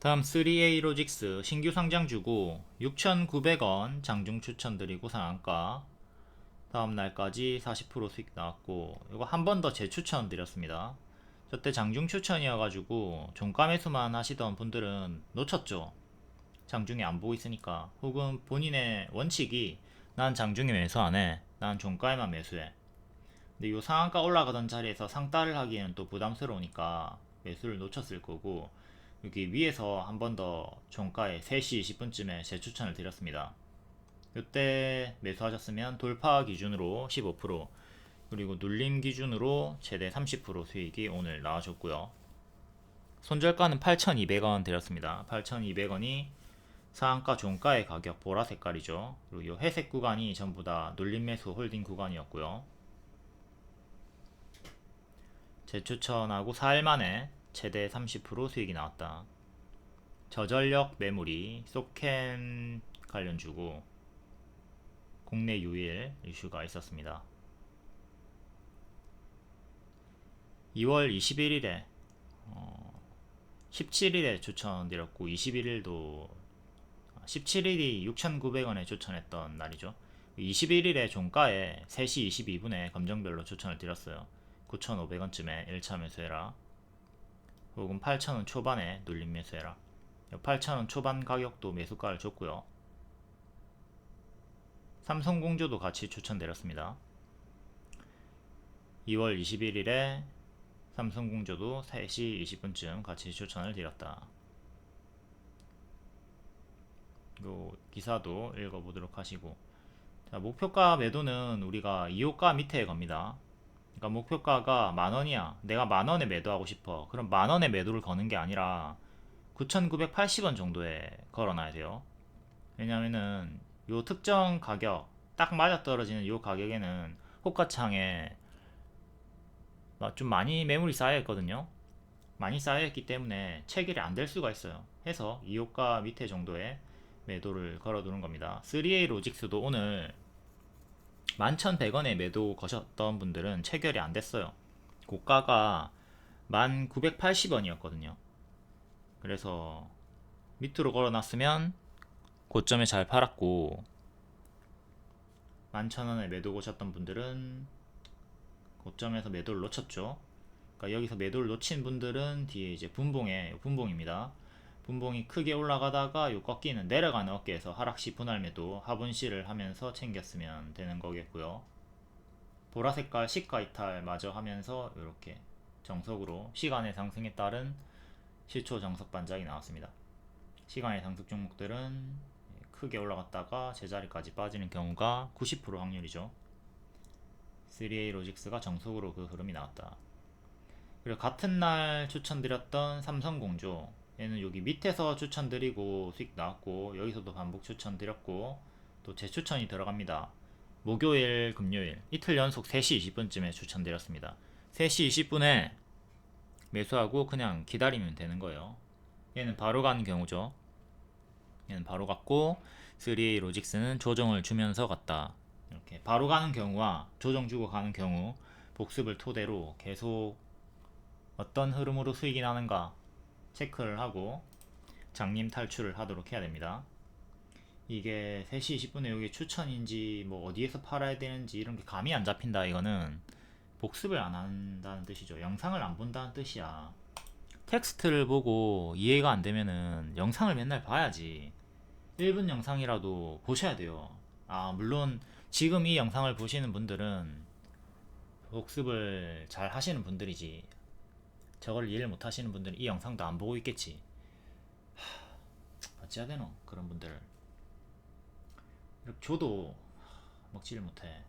다음 3A 로직스 신규 상장주고 6,900원 장중 추천드리고 상한가 다음 날까지 40% 수익 나왔고 이거 한 번 더 재추천 드렸습니다. 저때 장중 추천이어가지고 종가 매수만 하시던 분들은 놓쳤죠. 장중에 안 보고 있으니까 혹은 본인의 원칙이 난 장중에 매수 안 해. 난 종가에만 매수해. 근데 이 상한가 올라가던 자리에서 상따를 하기에는 또 부담스러우니까 매수를 놓쳤을 거고 여기 위에서 한 번 더 종가에 3시 20분쯤에 재추천을 드렸습니다. 이때 매수하셨으면 돌파 기준으로 15% 그리고 눌림 기준으로 최대 30% 수익이 오늘 나와줬고요. 손절가는 8,200원 드렸습니다. 8,200원이 상한가 종가의 가격 보라 색깔이죠. 그리고 이 회색 구간이 전부 다 눌림 매수 홀딩 구간이었고요. 재추천하고 4일 만에 최대 30% 수익이 나왔다. 저전력 매물이 소캠 관련 주고 국내 유일 이슈가 있었습니다. 2월 21일에 어, 17일에 추천드렸고 21일도 17일이 6,900원에 추천했던 날이죠. 21일에 종가에 3시 22분에 검정별로 추천을 드렸어요. 9,500원쯤에 1차 매수해라. 혹은 8,000원 초반에 눌림 매수해라. 8,000원 초반 가격도 매수가를 줬고요. 삼성공조도 같이 추천드렸습니다. 2월 21일에 삼성공조도 3시 20분쯤 같이 추천을 드렸다. 요 기사도 읽어보도록 하시고 자, 목표가 매도는 우리가 2호가 밑에 겁니다. 그러니까 목표가가 만 원이야. 내가 만 원에 매도하고 싶어. 그럼 만 원에 매도를 거는 게 아니라 9,980원 정도에 걸어놔야 돼요. 왜냐면은 요 특정 가격 딱 맞아 떨어지는 요 가격에는 호가창에 좀 많이 매물이 쌓여 있거든요. 많이 쌓여 있기 때문에 체결이 안 될 수가 있어요. 해서 2호가 밑에 정도에 매도를 걸어두는 겁니다. 3A 로직스도 오늘 11,100원에 매도 거셨던 분들은 체결이 안 됐어요. 고가가 1,980원이었거든요. 그래서 밑으로 걸어놨으면 고점에 잘 팔았고 11,000원에 매도 거셨던 분들은 고점에서 매도를 놓쳤죠. 그러니까 여기서 매도를 놓친 분들은 뒤에 이제 분봉에 분봉입니다. 분봉이 크게 올라가다가 요 꺾이는 내려가는 어깨에서 하락시 분할 매도 하분시를 하면서 챙겼으면 되는 거겠고요. 보라 색깔 시가 이탈 마저 하면서 이렇게 정석으로 시간의 상승에 따른 시초 정석 반작이 나왔습니다. 시간의 상승 종목들은 크게 올라갔다가 제자리까지 빠지는 경우가 90% 확률이죠. 3A 로직스가 정석으로 그 흐름이 나왔다. 그리고 같은 날 추천드렸던 삼성공조 얘는 여기 밑에서 추천드리고 수익 나왔고 여기서도 반복 추천드렸고 또 재추천이 들어갑니다. 목요일, 금요일 이틀 연속 3시 20분쯤에 추천드렸습니다. 3시 20분에 매수하고 그냥 기다리면 되는 거예요. 얘는 바로 가는 경우죠. 얘는 바로 갔고 3A 로직스는 조정을 주면서 갔다. 이렇게 바로 가는 경우와 조정 주고 가는 경우 복습을 토대로 계속 어떤 흐름으로 수익이 나는가 체크를 하고 장님 탈출을 하도록 해야 됩니다. 이게 3시 20분에 여기 추천인지 뭐 어디에서 팔아야 되는지 이런 게 감이 안 잡힌다 이거는 복습을 안 한다는 뜻이죠. 영상을 안 본다는 뜻이야. 텍스트를 보고 이해가 안 되면은 영상을 맨날 봐야지. 1분 영상이라도 보셔야 돼요. 아, 물론 지금 이 영상을 보시는 분들은 복습을 잘 하시는 분들이지. 저걸 이해를 못 하시는 분들은 이 영상도 안 보고 있겠지. 하, 어찌해야 되노? 그런 분들. 줘도 먹지를 못해.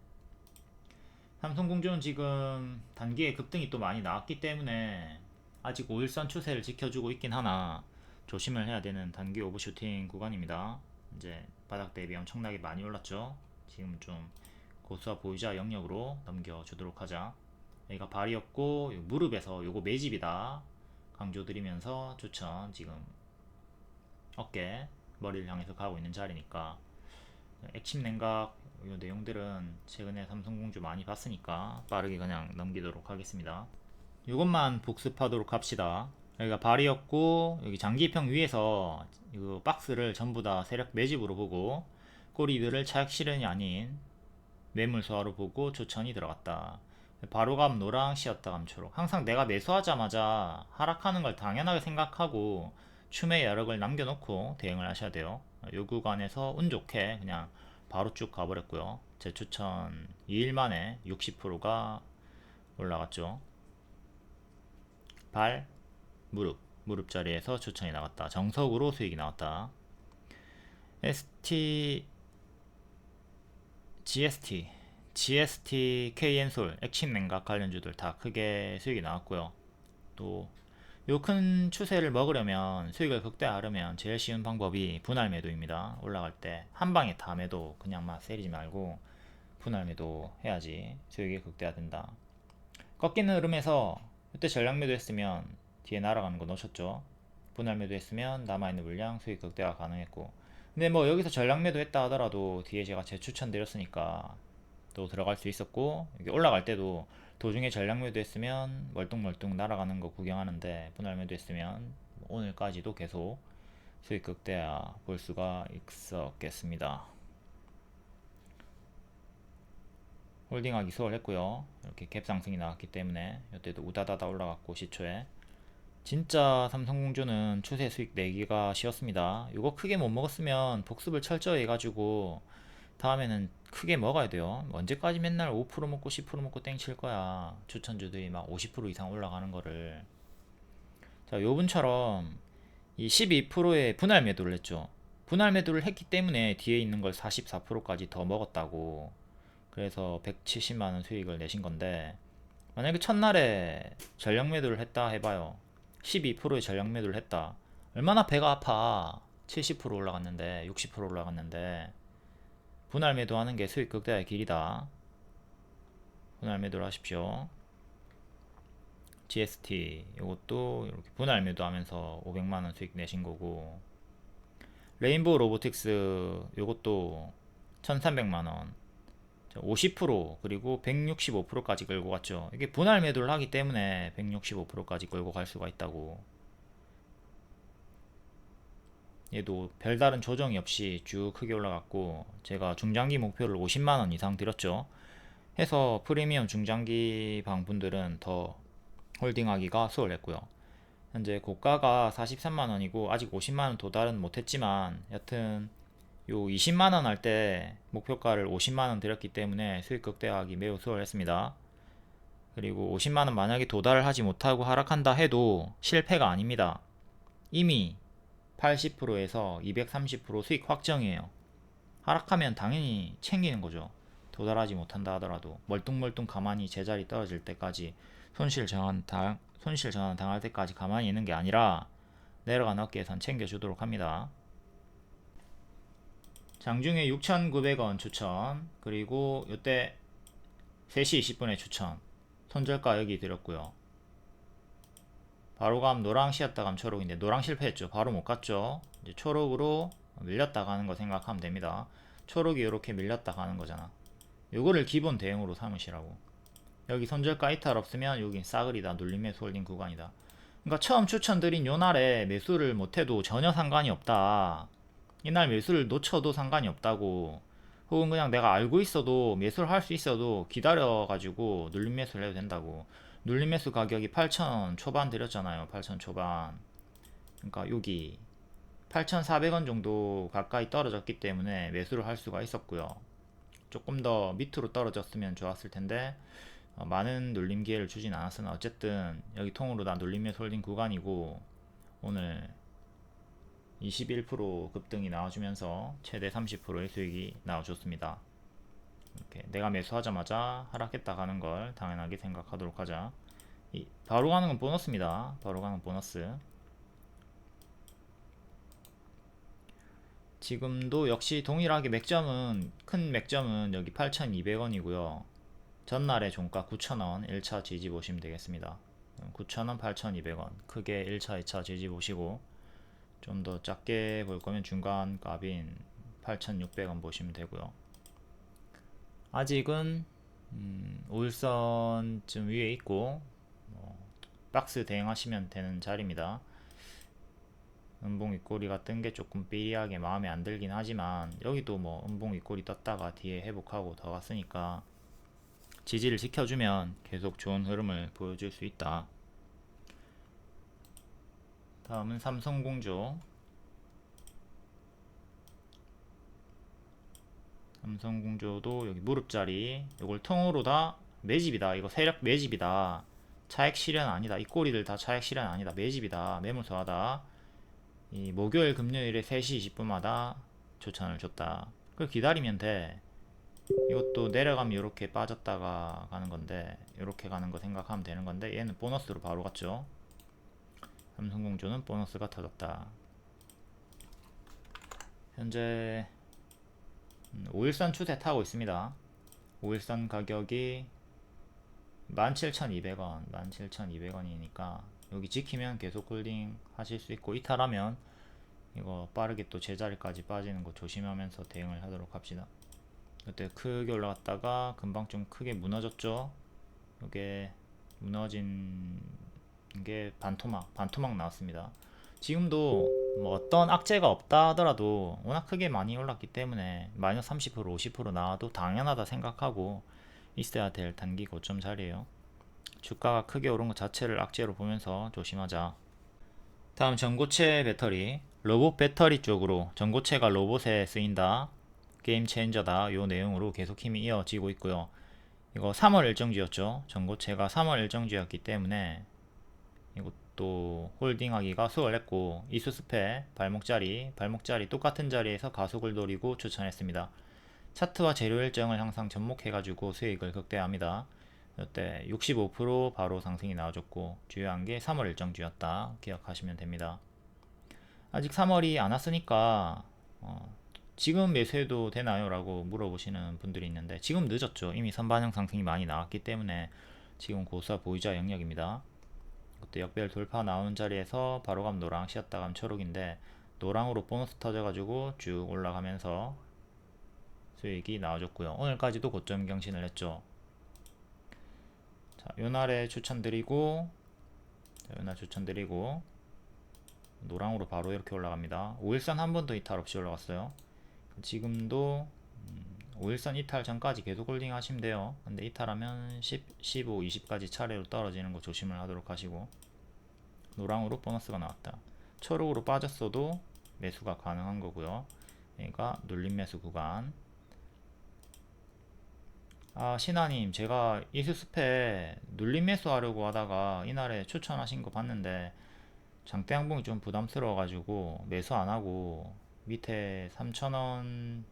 삼성공조는 지금 단기에 급등이 또 많이 나왔기 때문에 아직 5일선 추세를 지켜주고 있긴 하나 조심을 해야 되는 단기 오버슈팅 구간입니다. 이제 바닥 대비 엄청나게 많이 올랐죠. 지금 좀 고수와 보유자 영역으로 넘겨주도록 하자. 여기가 발이었고 무릎에서 요거 매집이다 강조드리면서 추천 지금 어깨 머리를 향해서 가고 있는 자리니까 액침 냉각 요 내용들은 최근에 삼성공주 많이 봤으니까 빠르게 그냥 넘기도록 하겠습니다. 이것만 복습하도록 합시다. 여기가 발이었고 여기 장기평 위에서 이 박스를 전부 다 세력 매집으로 보고 꼬리들을 차익 실현이 아닌 매물 소화로 보고 조천이 들어갔다. 바로감 노랑 시었다감 초록. 항상 내가 매수하자마자 하락하는 걸 당연하게 생각하고 춤의 여력을 남겨놓고 대응을 하셔야 돼요. 요 구간에서 운 좋게 그냥 바로 쭉 가버렸고요. 제 추천 2일 만에 60%가 올라갔죠. 발, 무릎, 무릎 자리에서 추천이 나갔다. 정석으로 수익이 나왔다. ST, GST, GST, KN솔, 액침 냉각 관련주들 다 크게 수익이 나왔고요. 또 요 큰 추세를 먹으려면 수익을 극대화하려면 제일 쉬운 방법이 분할 매도입니다. 올라갈 때 한 방에 다 매도 그냥 막 세리지 말고 분할 매도 해야지 수익이 극대화된다. 꺾이는 흐름에서 이때 전량 매도 했으면 뒤에 날아가는 거 놓쳤죠. 분할 매도 했으면 남아있는 물량 수익 극대화 가능했고 근데 뭐 여기서 전량 매도 했다 하더라도 뒤에 제가 재추천 드렸으니까 또 들어갈 수 있었고 이게 올라갈 때도 도중에 전량 매도 했으면 멀뚱멀뚱 날아가는 거 구경하는데 분할 매도 했으면 오늘까지도 계속 수익 극대화 볼 수가 있었겠습니다. 홀딩하기 수월했고요. 이렇게 갭 상승이 나왔기 때문에 이때도 우다다다 올라갔고 시초에 진짜 삼성공주는 추세 수익 내기가 쉬웠습니다. 이거 크게 못 먹었으면 복습을 철저히 해가지고 다음에는 크게 먹어야 돼요. 언제까지 맨날 5% 먹고 10% 먹고 땡칠 거야. 추천주들이 막 50% 이상 올라가는 거를. 자, 요분처럼 이 12%의 분할 매도를 했죠. 분할 매도를 했기 때문에 뒤에 있는 걸 44%까지 더 먹었다고. 그래서 170만 원 수익을 내신 건데, 만약에 첫날에 전량 매도를 했다 해 봐요. 12%의 전량 매도를 했다. 얼마나 배가 아파. 70% 올라갔는데, 60% 올라갔는데, 분할 매도하는 게 수익 극대화의 길이다. 분할 매도를 하십시오. GST 이것도 이렇게 분할 매도하면서 500만 원 수익 내신 거고 레인보우 로보틱스 이것도 1300만 원 50% 그리고 165%까지 끌고 갔죠. 이게 분할 매도를 하기 때문에 165%까지 끌고 갈 수가 있다고. 얘도 별다른 조정이 없이 쭉 크게 올라갔고 제가 중장기 목표를 50만원 이상 드렸죠. 해서 프리미엄 중장기 방분들은 더 홀딩하기가 수월했고요. 현재 고가가 43만원이고 아직 50만원 도달은 못했지만 여튼 요 20만원 할 때 목표가를 50만원 드렸기 때문에 수익 극대화하기 매우 수월했습니다. 그리고 50만원 만약에 도달을 하지 못하고 하락한다 해도 실패가 아닙니다. 이미 80%에서 230% 수익 확정이에요. 하락하면 당연히 챙기는 거죠. 도달하지 못한다 하더라도 멀뚱멀뚱 가만히 제자리 떨어질 때까지 손실 전환 당 손실 전환 당할 때까지 가만히 있는 게 아니라 내려간 어깨에선 챙겨주도록 합니다. 장중에 6,900원 추천 그리고 이때 3시 20분에 추천 손절가 여기 드렸고요. 바로 감 노랑 시었다 감 초록인데 노랑 실패했죠. 바로 못 갔죠. 이제 초록으로 밀렸다 가는 거 생각하면 됩니다. 초록이 이렇게 밀렸다 가는 거잖아. 요거를 기본 대응으로 삼으시라고. 여기 손절가 이탈 없으면 여긴 싸그리다 눌림 매수 홀딩 구간이다. 그러니까 처음 추천드린 요 날에 매수를 못해도 전혀 상관이 없다. 이날 매수를 놓쳐도 상관이 없다고. 혹은 그냥 내가 알고 있어도 매수를 할 수 있어도 기다려가지고 눌림 매수를 해도 된다고. 눌림 매수 가격이 8,000원 초반 드렸잖아요. 8,000 초반. 그러니까 여기 8,400원 정도 가까이 떨어졌기 때문에 매수를 할 수가 있었고요. 조금 더 밑으로 떨어졌으면 좋았을 텐데 어, 많은 눌림 기회를 주진 않았으나 어쨌든 여기 통으로 다 눌림 매수 홀딩 구간이고 오늘 21% 급등이 나와주면서 최대 30%의 수익이 나와줬습니다. 이렇게 내가 매수하자마자 하락했다 가는 걸 당연하게 생각하도록 하자. 이 바로 가는 건 보너스입니다. 바로 가는 보너스. 지금도 역시 동일하게 맥점은 큰 맥점은 여기 8,200원이고요. 전날의 종가 9,000원 1차 지지 보시면 되겠습니다. 9,000원, 8,200원 크게 1차, 2차 지지 보시고 좀 더 작게 볼 거면 중간 값인 8,600원 보시면 되고요. 아직은 음, 5일선쯤 위에 있고 뭐 박스 대응하시면 되는 자리입니다. 은봉 윗꼬리가 뜬 게 조금 삐리하게 마음에 안 들긴 하지만 여기도 뭐 은봉 윗꼬리 떴다가 뒤에 회복하고 더 갔으니까 지지를 지켜주면 계속 좋은 흐름을 보여줄 수 있다. 다음은 삼성공조 삼성공조도 여기 무릎자리 이걸 통으로 다 매집이다. 이거 세력 매집이다. 차액 실현 아니다. 이 꼬리들 다 차액 실현 아니다. 매집이다. 매물소하다. 이 목요일 금요일에 3시 20분마다 조찬을 줬다. 그걸 기다리면 돼. 이것도 내려가면 이렇게 빠졌다가 가는 건데 이렇게 가는 거 생각하면 되는 건데 얘는 보너스로 바로 갔죠. 삼성공조는 보너스가 터졌다. 현재 음, 5일선 추세 타고 있습니다. 5일선 가격이 17,200원 17,200원이니까 여기 지키면 계속 홀딩 하실 수 있고 이탈하면 이거 빠르게 또 제자리까지 빠지는 거 조심하면서 대응을 하도록 합시다. 그때 크게 올라갔다가 금방 좀 크게 무너졌죠? 이게 무너진 게 반토막 반토막 나왔습니다 지금도 뭐 어떤 악재가 없다 하더라도 워낙 크게 많이 올랐기 때문에 마이너스 30% 50% 나와도 당연하다 생각하고 있어야 될 단기 고점 자리에요. 주가가 크게 오른 것 자체를 악재로 보면서 조심하자. 다음 전고체 배터리. 로봇 배터리 쪽으로 전고체가 로봇에 쓰인다. 게임 체인저다. 요 내용으로 계속 힘이 이어지고 있고요. 이거 3월 일정주였죠. 전고체가 3월 일정주였기 때문에 이것 도 홀딩하기가 수월했고 이수스페 발목자리 발목자리 똑같은 자리에서 가속을 노리고 추천했습니다. 차트와 재료 일정을 항상 접목해가지고 수익을 극대화합니다. 이때 65% 바로 상승이 나와줬고 주요한 게 3월 일정 주였다 기억하시면 됩니다. 아직 3월이 안 왔으니까 어, 지금 매수해도 되나요? 라고 물어보시는 분들이 있는데 지금 늦었죠. 이미 선반영 상승이 많이 나왔기 때문에 지금 고수와 보이자 영역입니다 그때 역별 돌파 나오는 자리에서 바로 가면 노랑 쉬었다 가면 초록인데 노랑으로 보너스 터져가지고 쭉 올라가면서 수익이 나와줬고요. 오늘까지도 고점 경신을 했죠. 자, 요날에 추천드리고 자, 요날 추천드리고 노랑으로 바로 이렇게 올라갑니다. 5일선 한 번도 이탈 없이 올라갔어요. 지금도 음, 5일선 이탈 전까지 계속 홀딩 하시면 돼요. 근데 이탈하면 10, 15, 20까지 차례로 떨어지는 거 조심을 하도록 하시고. 노랑으로 보너스가 나왔다. 초록으로 빠졌어도 매수가 가능한 거고요. 그러니까 눌림 매수 구간. 아 신하님 제가 이수스페 눌림 매수 하려고 하다가 이날에 추천하신 거 봤는데 장대 양봉이 좀 부담스러워 가지고 매수 안 하고 밑에 3,000원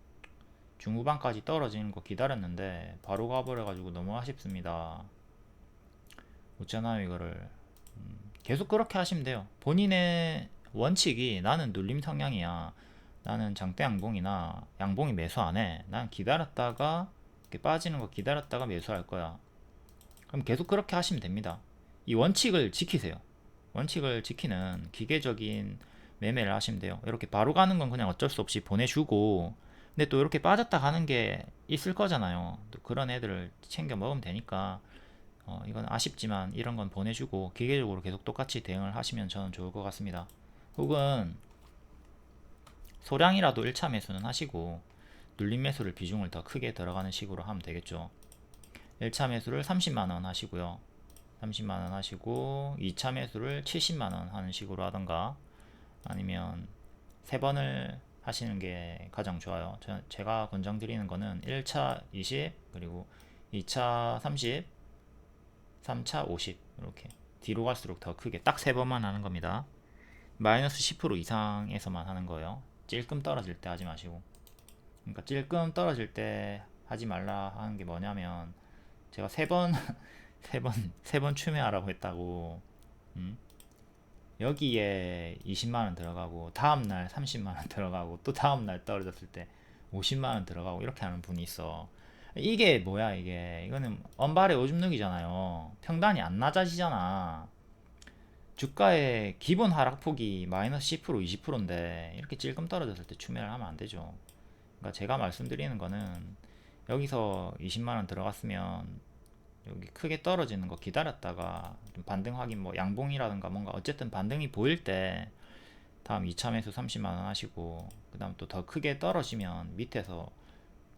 중후반까지 떨어지는 거 기다렸는데 바로 가버려 가지고 너무 아쉽습니다 어쩌나요 이거를 음, 계속 그렇게 하시면 돼요 본인의 원칙이 나는 눌림 성향이야 나는 장대 양봉이나 양봉이 매수 안 해 난 기다렸다가 빠지는 거 기다렸다가 매수할 거야. 그럼 계속 그렇게 하시면 됩니다. 이 원칙을 지키세요. 원칙을 지키는 기계적인 매매를 하시면 돼요. 이렇게 바로 가는 건 그냥 어쩔 수 없이 보내주고, 근데 또 이렇게 빠졌다 가는 게 있을 거잖아요. 또 그런 애들을 챙겨 먹으면 되니까, 어, 이건 아쉽지만 이런 건 보내주고, 기계적으로 계속 똑같이 대응을 하시면 저는 좋을 것 같습니다. 혹은, 소량이라도 1차 매수는 하시고, 눌림 매수를 비중을 더 크게 들어가는 식으로 하면 되겠죠 1차 매수를 30만원 하시고요 30만원 하시고 2차 매수를 70만원 하는 식으로 하던가 아니면 3번을 하시는 게 가장 좋아요. 저, 제가 권장드리는 거는 1차 20 그리고 2차 30 3차 50 이렇게 뒤로 갈수록 더 크게 딱 3번만 하는 겁니다. 마이너스 10% 이상에서만 하는 거예요. 찔끔 떨어질 때 하지 마시고. 그러니까 찔끔 떨어질 때 하지 말라 하는 게 뭐냐면 제가 세 번 세 번 세 번 추매하라고 했다고 음? 여기에 20만원 들어가고 다음날 30만원 들어가고 또 다음날 떨어졌을 때 50만원 들어가고 이렇게 하는 분이 있어. 이게 뭐야 이게? 이거는 언발의 오줌 누기잖아요. 평단이 안 낮아지잖아. 주가의 기본 하락폭이 마이너스 10% 20%인데 이렇게 찔끔 떨어졌을 때 추매를 하면 안 되죠. 그러니까 제가 말씀드리는 거는 여기서 20만원 들어갔으면 여기 크게 떨어지는 거 기다렸다가 좀 반등 확인 뭐 양봉이라든가 뭔가 어쨌든 반등이 보일 때 다음 2차 매수 30만 원 하시고 그 다음 또 더 크게 떨어지면 밑에서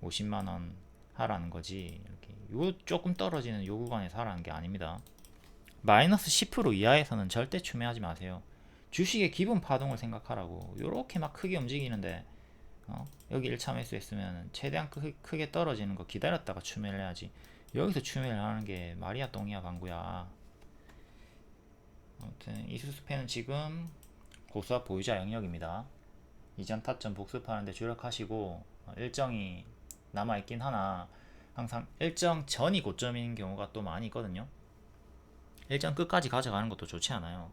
50만 원 하라는 거지 이렇게 요 조금 떨어지는 요 구간에서 하라는 게 아닙니다. 마이너스 10% 이하에서는 절대 추매하지 마세요. 주식의 기본 파동을 생각하라고 요렇게 막 크게 움직이는데 어? 여기 1차 매수했으면 최대한 크, 크게 떨어지는 거 기다렸다가 추매를 해야지 여기서 추매를 하는 게 말이야 똥이야 방구야. 아무튼 이수스펜은 지금 고수압 보유자 영역입니다. 이전 타점 복습하는데 주력하시고 어, 일정이 남아있긴 하나 항상 일정 전이 고점인 경우가 또 많이 있거든요. 일정 끝까지 가져가는 것도 좋지 않아요.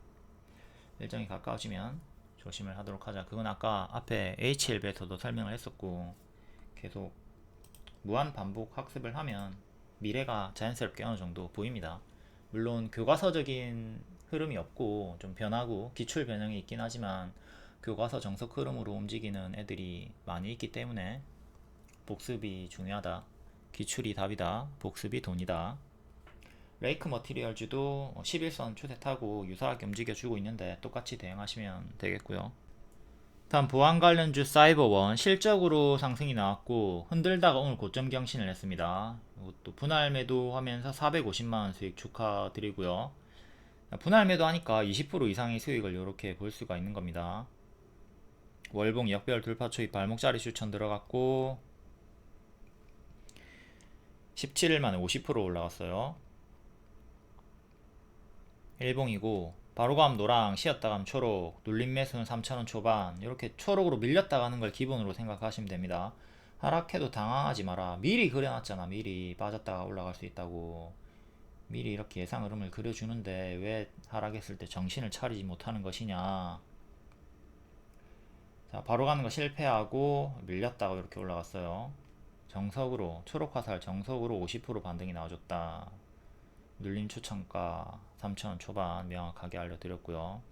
일정이 가까워지면 조심을 하도록 하자. 그건 아까 앞에 HLB에서도 설명을 했었고 계속 무한 반복 학습을 하면 미래가 자연스럽게 어느 정도 보입니다. 물론 교과서적인 흐름이 없고 좀 변하고 기출 변형이 있긴 하지만 교과서 정석 흐름으로 움직이는 애들이 많이 있기 때문에 복습이 중요하다. 기출이 답이다. 복습이 돈이다. 레이크 머티리얼즈도 11선 추세 타고 유사하게 움직여주고 있는데 똑같이 대응하시면 되겠고요. 다음 보안 관련주 사이버원 실적으로 상승이 나왔고 흔들다가 오늘 고점 경신을 했습니다. 이것도 분할 매도하면서 450만원 수익 축하드리고요. 분할 매도하니까 20% 이상의 수익을 이렇게 볼 수가 있는 겁니다. 월봉 역별 돌파 초입 발목자리 추천 들어갔고 17일 만에 50% 올라갔어요. 일봉이고 바로감 노랑 쉬었다감 초록 눌림 매수는 3,000원 초반 이렇게 초록으로 밀렸다 가는 걸 기본으로 생각하시면 됩니다. 하락해도 당황하지 마라. 미리 그려놨잖아 미리. 빠졌다가 올라갈 수 있다고. 미리 이렇게 예상 흐름을 그려주는데 왜 하락했을 때 정신을 차리지 못하는 것이냐. 자 바로 가는 거 실패하고 밀렸다가 이렇게 올라갔어요. 정석으로 초록 화살 정석으로 50% 반등이 나와줬다. 눌림 추천가 3,000원 초반 명확하게 알려드렸고요.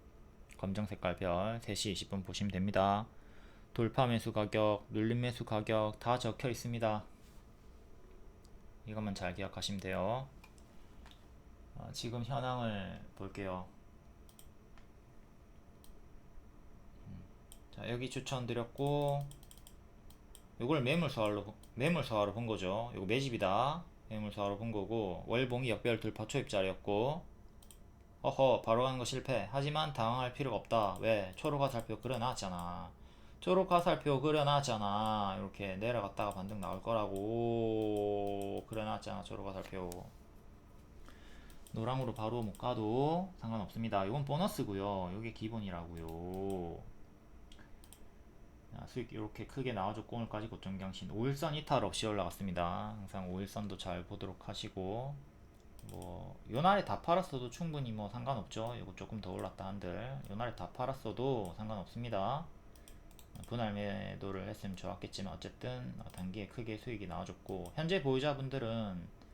검정 색깔 별 3시 20분 보시면 됩니다. 돌파 매수 가격, 눌림 매수 가격 다 적혀 있습니다. 이것만 잘 기억하시면 돼요. 어, 지금 현황을 볼게요. 음, 자 여기 추천드렸고 이걸 매물서화로 매물서화로 본 거죠. 이거 매집이다. 매물서화로 본 거고 월봉이 역별 돌파 초입자리였고 어허 바로 가는 거 실패. 하지만 당황할 필요가 없다. 왜? 초록 화살표 그려놨잖아. 초록 화살표 그려놨잖아. 이렇게 내려갔다가 반등 나올 거라고. 그려놨잖아 초록 화살표. 노랑으로 바로 못 가도 상관없습니다. 이건 보너스고요. 이게 기본이라고요. 자, 수익 이렇게 크게 나와줬고 오늘까지 고점 경신 5일선 이탈 없이 올라갔습니다. 항상 5일선도 잘 보도록 하시고 뭐 요날에 다 팔았어도 충분히 뭐 상관없죠. 이거 조금 더 올랐다 한들. 요날에 다 팔았어도 상관없습니다. 분할 매도를 했으면 좋았겠지만 어쨌든 단기에 크게 수익이 나와줬고 현재 보유자분들은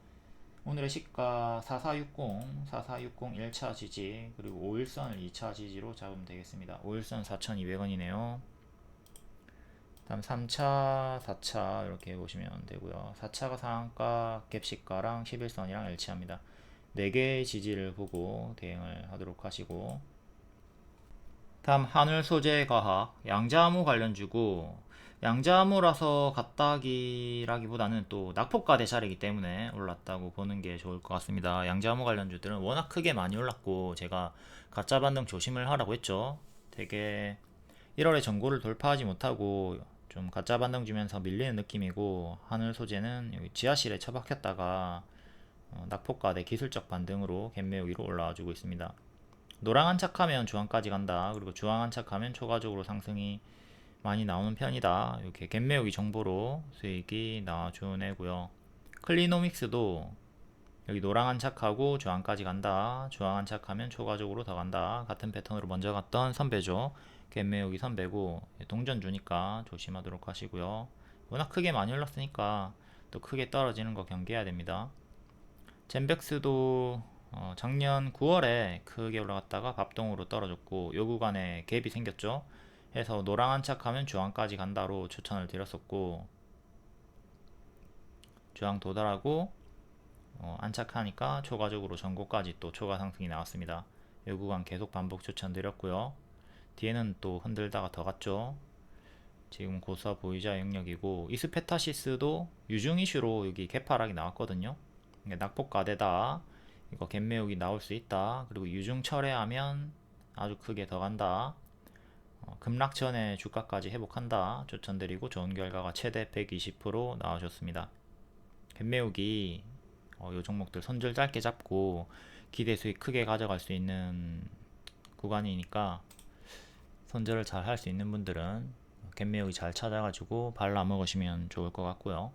오늘의 시가 4460, 4460 1차 지지 그리고 5일선을 2차 지지로 잡으면 되겠습니다. 5일선 4200원이네요. 다음 3차, 4차 이렇게 보시면 되고요. 4차가 상한가, 갭시가랑 11선이랑 일치합니다. 4개의 지지를 보고 대응을 하도록 하시고 다음 한울 소재 과학 양자암호 관련 주고 양자암호라서 갓다기라기보다는 또 낙폭가 대차이기 때문에 올랐다고 보는 게 좋을 것 같습니다. 양자암호 관련주들은 워낙 크게 많이 올랐고 제가 가짜 반등 조심을 하라고 했죠. 되게 1월에 전고를 돌파하지 못하고 좀 가짜 반등 주면서 밀리는 느낌이고 하늘 소재는 여기 지하실에 처박혔다가 어, 낙폭과 대 기술적 반등으로 갭매 우 위로 올라와 주고 있습니다. 노랑 한착하면 주황까지 간다. 그리고 주황 한착하면 초과적으로 상승이 많이 나오는 편이다. 이렇게 갭매우기 정보로 수익이 나와주는 애고요. 클리노믹스도 여기 노랑 한착하고 주황까지 간다. 주황 한착하면 초과적으로 더 간다. 같은 패턴으로 먼저 갔던 선배죠. 갭매우기 선배고 동전 주니까 조심하도록 하시고요. 워낙 크게 많이 올랐으니까 또 크게 떨어지는 거 경계해야 됩니다. 젠백스도 어 작년 9월에 크게 올라갔다가 밥동으로 떨어졌고 요 구간에 갭이 생겼죠. 해서 노랑 한 착하면 주황까지 간다로 추천을 드렸었고 주황 도달하고 어, 안착하니까 초과적으로 전고까지 또 초과 상승이 나왔습니다. 이 구간 계속 반복 추천드렸고요. 뒤에는 또 흔들다가 더 갔죠. 지금 고사 보이자 영역이고 이스페타시스도 유중 이슈로 여기 개파락이 나왔거든요. 낙폭가대다. 이거 갭매우기 나올 수 있다. 그리고 유중 철회하면 아주 크게 더 간다. 어, 급락 전에 주가까지 회복한다. 추천드리고 좋은 결과가 최대 120% 나오셨습니다. 갭매우기 어, 요 종목들 손절 짧게 잡고 기대 수익 크게 가져갈 수 있는 구간이니까 손절을 잘 할 수 있는 분들은 갭매우기 잘 찾아가지고 발라 먹으시면 좋을 것 같고요.